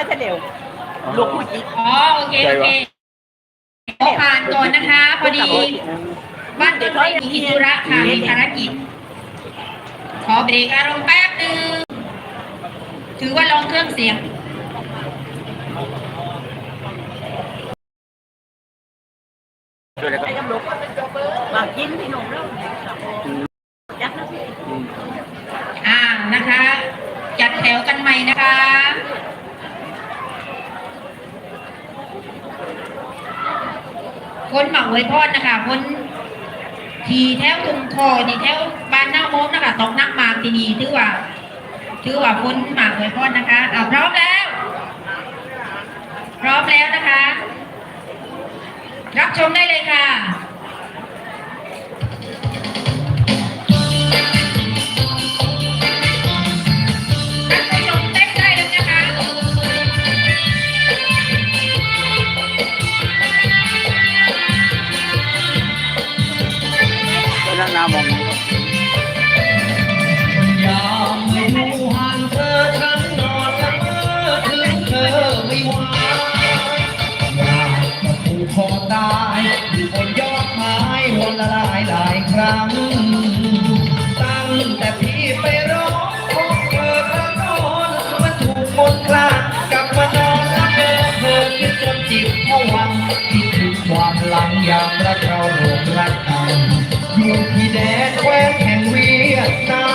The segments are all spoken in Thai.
แล้วเสร็จลูกผู้หญิงอ๋อโอเคโอเคขอผ่านก่อนนะคะ พอดีบ้านเด็กน้อยมีกิจธุระค่ะมีภารกิจ ขอเบรกอารมณ์แป๊บหนึงถือว่าลองเครื่องเสียง ไอ้กำลังมากินพี่หนุ่มแล้วยักษ์นะ อ่านะคะ จัดแถวกันใหม่นะคะ คนหมากไว้พอดนะคะคนทีแถวตุงคอที่แถวบ้านหน้าโมมนะคะตกนักหมากทีนีถือว่าถือว่าคนหมากไว้พอดนะคะอ่าพร้อมแล้ว พร้อมแล้วนะคะ รับชมได้เลยค่ะ ก็นั่งน้ำมองยามไม่ดูห่างเธอฉันนอนละเมอถึงเธอไม่ว่าอยากจะผูกคอตายอยู่บนยอดไม้วนละหลายหลายครั้ง ลังยามรักเราโรงรักกันอยู่ที่แดนแคว้นแห่งเวียดนา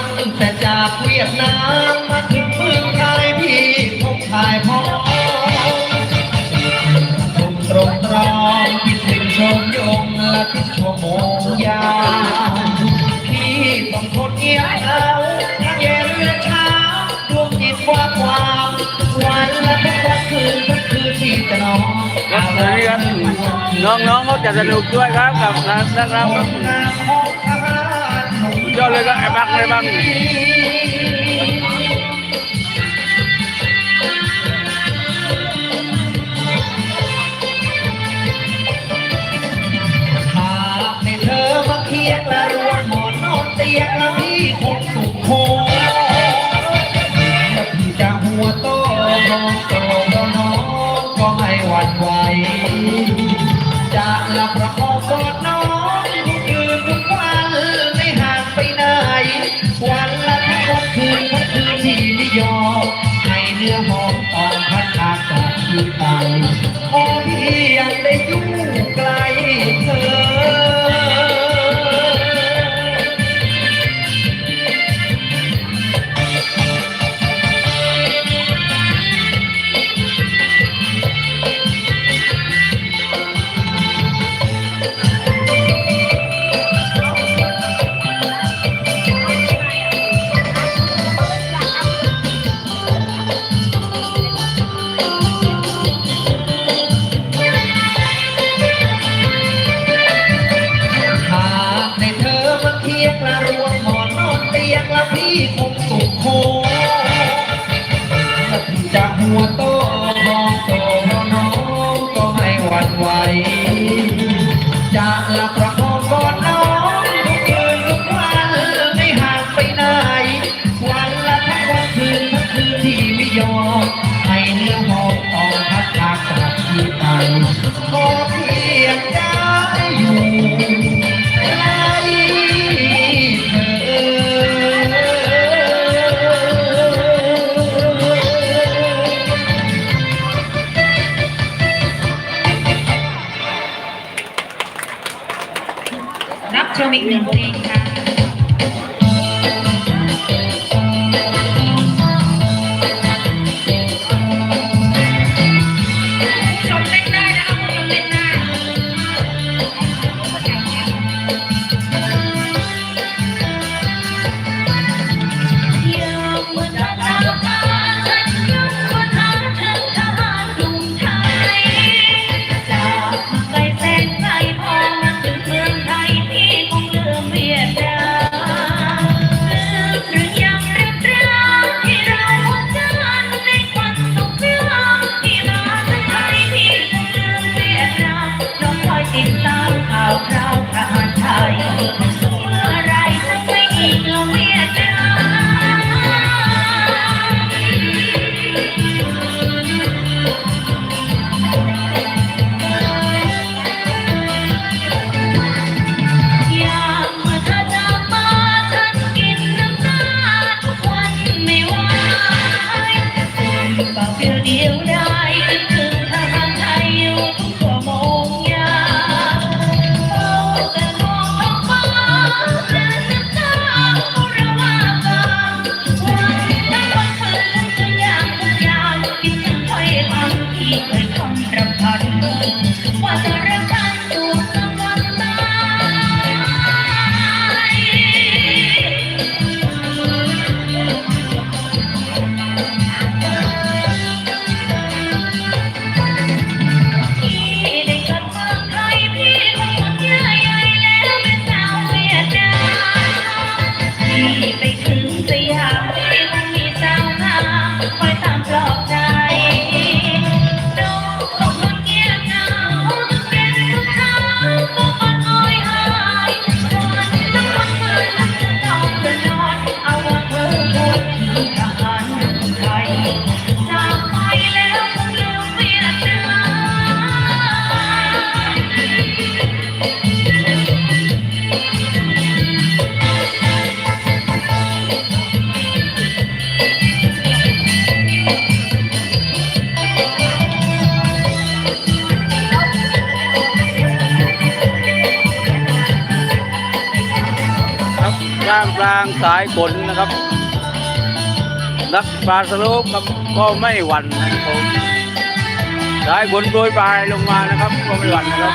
มตั้งแต่จากเวียดนามมาถึงเมืองไทยพี่พบชายพ่อตรงตรงตรองคิดถึงชมยงและคิด ยบเหงาทั้งเย็นและเช้าดวงจิตว่างวางวันและทุกวันคืนทุกคืนที่จะนอนครับสวัสดีครับน้องๆเขาจะสนุกด้วยครับกับนักนักรำครับยอดเลยก็ไอ้บักไอ้บักหากให้เธอมาเคียงและรวมหมอนนอนเตี ยงและพี่คงสุขโคและพี่จะหัวโตมองโตก็น้องก็ไม่หวั่นไหวจะหลับประคองกอดน้องทุกคืนทุกวันไม่ห่างไปไหนวันละทั้งวันคืนทั้งคืนที่ไม่ยอมให้เนื้อหอมตอนพัดอากาศที่ไปข กลางสายฝนนะครับ นักปลาสโลปครับก็ไม่หวั่นนะครับผมสายฝนโปรยปลายลงมานะครับก็ไม่หวั่นนะครับ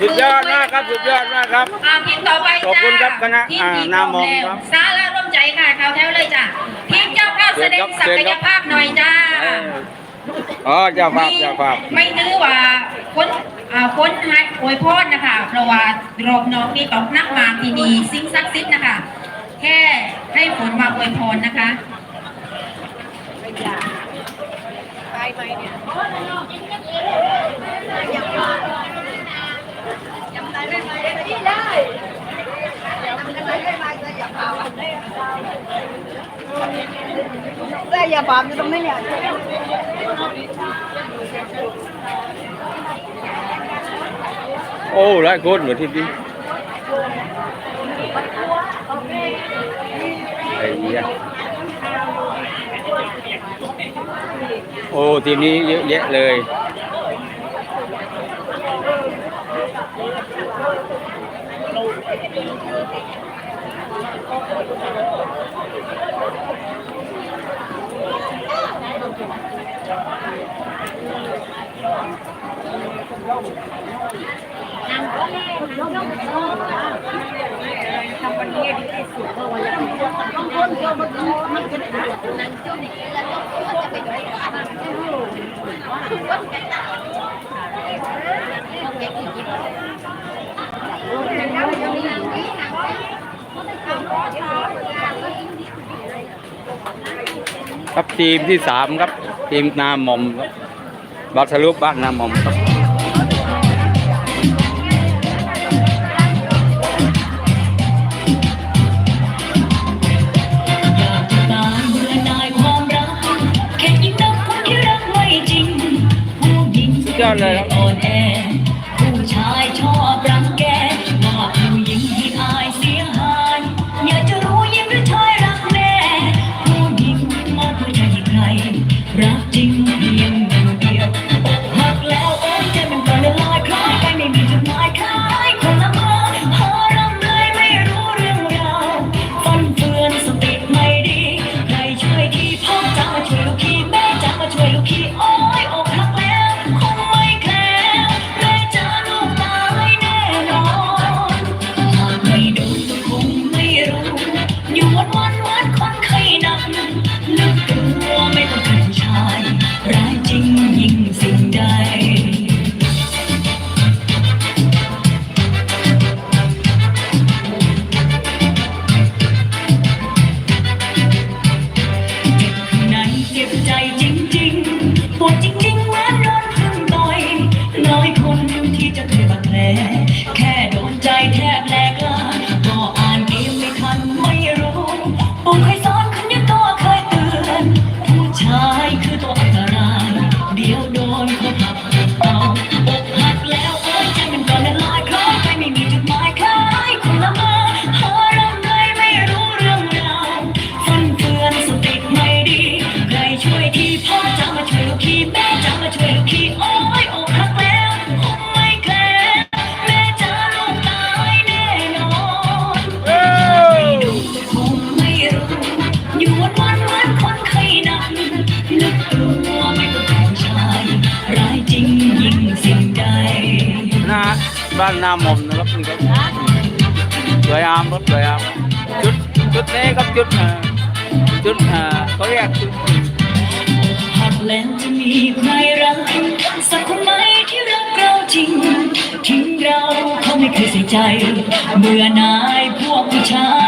สุดยอดมากครับสุดยอดมากครับอ่าทีมต่อไปจ้าขอบคุณครับคณะทีมอ่าที่นามองแล้วครับสาระร่วมใจค่ะข่าวแถวเลยจ้ะทีมเจ้าภาพแสดงศักยภาพหน่อยจ้าอ๋อเจ้าภาพเจ้าภาพไม่ถือว่าคนอ่าคนให้อวยพรนะคะเพราะว่ารอบน้องนี่ตกนักมาที่นี่สิ่งศักดิ์สิทธิ์นะคะ แค่ให้ฝนมาอวยพรนะคะได้อย่าปามจะต้องไม่เนี่ยโอ้หลายคนเหมือนที่นี่ไอ้เหี้ยโอ้ทีมนี้เยอะแยะเลย ทำวันนี้ดีที่สุดเพราะว่าอย่างนี้ต้องคนเดียวมันมันก็ได้นั่งเจ้าหนี้แล้วก็จะไปด้วยกัน ครับทีมที่สามครับ ทีมนาหมอมครับบาสรุปบ้านนาหมอมครับอยากจะตายเบื่อหน่ายควา วยครับสวจุดจุดนี้กับจุดหาจุดเอ่อเขาเรียกจุดหักแล้วจะมีใครรักสักคนไหมที่รักเราจริงทิ้งเราเขาไม่เคยใส่ใจ เมื่อนายพวกผู้ชาย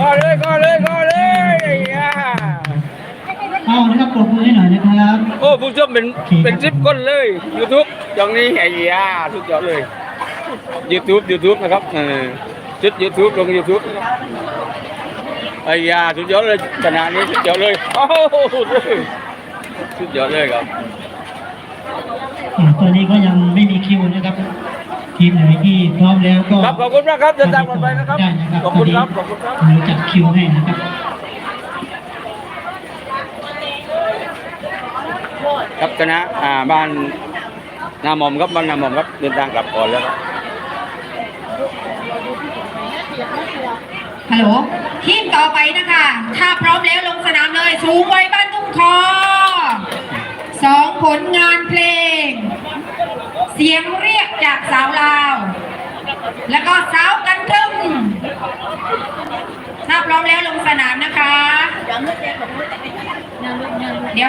ก็เลยก็เลยก็เลยอ่าเอานะครับปรบมือให้หน่อยนะครับ โอ้ผู้ชมเป็นเป็นสิบคนเลยยูทูบอย่างนี้ไอ้ยาทุกยอดเลยยูทูบยูทูบนะครับเออชุดยูทูบลงยูทูบไอ้ยาทุกยอดเลยขนาดนี้ทุกยอดเลยโอ้โหสุดยอดเลยครับอ่าตอนนี้ก็ยังไม่มีคิวนะครับ ทีมไหนที่พร้อมแล้วก็ครับขอบคุณมากครับเดินทางปลอดภัยนะครับได้นะครับขอบคุณครับขอบคุณครับตอนนี้เราจัดคิวให้นะครับครับคณะอ่าบ้านนาหม่อมครับบ้านนาหม่อมครับเดินทางกลับก่อนแล้วครับฮัลโหลทีมต่อไปนะคะ ถ้าพร้อมแล้วลงสนามเลยสูงไว้บ้านตุ้งคอสองผลงานเพลง เสียงเรียก จากสาวลาว แล้วก็สาวกันทึมถ้าพร้อมแล้วลงสนามนะคะ เดี๋ยว